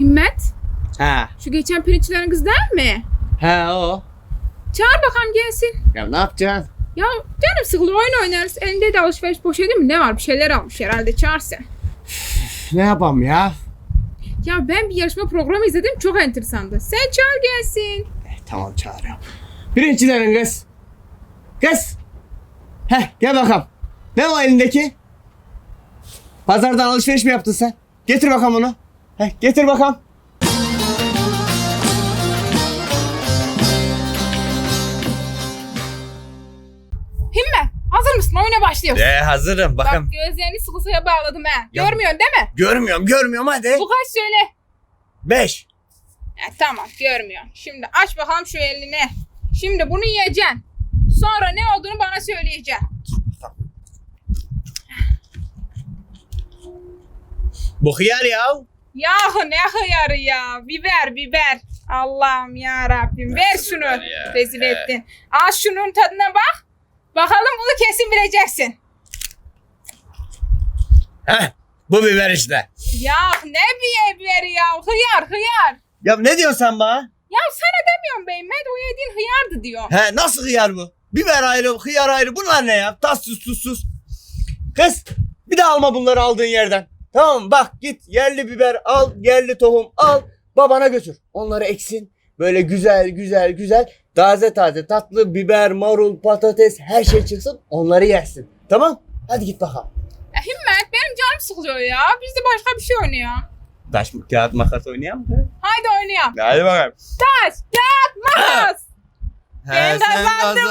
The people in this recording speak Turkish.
Himmet, Ha. şu geçen pirinçlerin kız değil mi? He o. Çağır bakalım gelsin. Ya ne yapacaksın? Ya canım sıkılır oyun oynarız. Elinde de alışveriş poşeti mi ne var? Bir şeyler almış herhalde çağır sen. Ne yapalım ya? Ya ben bir yarışma programı izledim çok enteresandı. Sen çağır gelsin. Eh, tamam çağırıyorum. Birincilerin kız. Kız. Heh gel bakalım. Ne o elindeki? Pazardan alışveriş mi yaptın sen? Getir bakalım onu. Heh getir bakalım. Himmet hazır mısın? Oyuna başlıyoruz. Ee, hazırım Bak gözlerini sıkı sıkıya bağladım ha. Ya- Görmüyorsun değil mi? Görmüyorum görmüyorum hadi. Bu kaç söyle. Beş. Ya, tamam görmüyorsun. Şimdi aç bakalım şu elini. Şimdi bunu yiyeceksin. Sonra ne olduğunu bana söyleyeceksin. Bu hıyar ya. Yahu ne hıyarı ya. Biber biber. Allah'ım ya Rabbim. Ver şunu. ya. Rezil ettin. Al şunun tadına bak. Bakalım bunu kesin bileceksin. Heh bu biber işte. Ya ne bir biberi ya. Hıyar hıyar. Ya ne diyorsun sen bana? Ya sana demiyorum beyim. Ben o yediğin hıyardı diyor. He nasıl hıyar bu? Biber ayrı, hıyar ayrı. Bunlar ne ya? Tatsız tuzsuz. Kız bir daha alma bunları aldığın yerden. Tamam? Bak git yerli biber al, yerli tohum al. Babana götür. Onları eksin. Böyle güzel güzel güzel taze taze tatlı biber, marul, patates her şey çıksın. Onları yersin. Tamam? Hadi git bakalım. Ya Himmet benim canım sıkılıyor ya. Biz de başka bir şey oynayalım. Taş kağıt makas oynayalım mı? Haydi oynayalım. Hadi bakalım. Taş, kağıt, makas. Ben He, sen kazandım.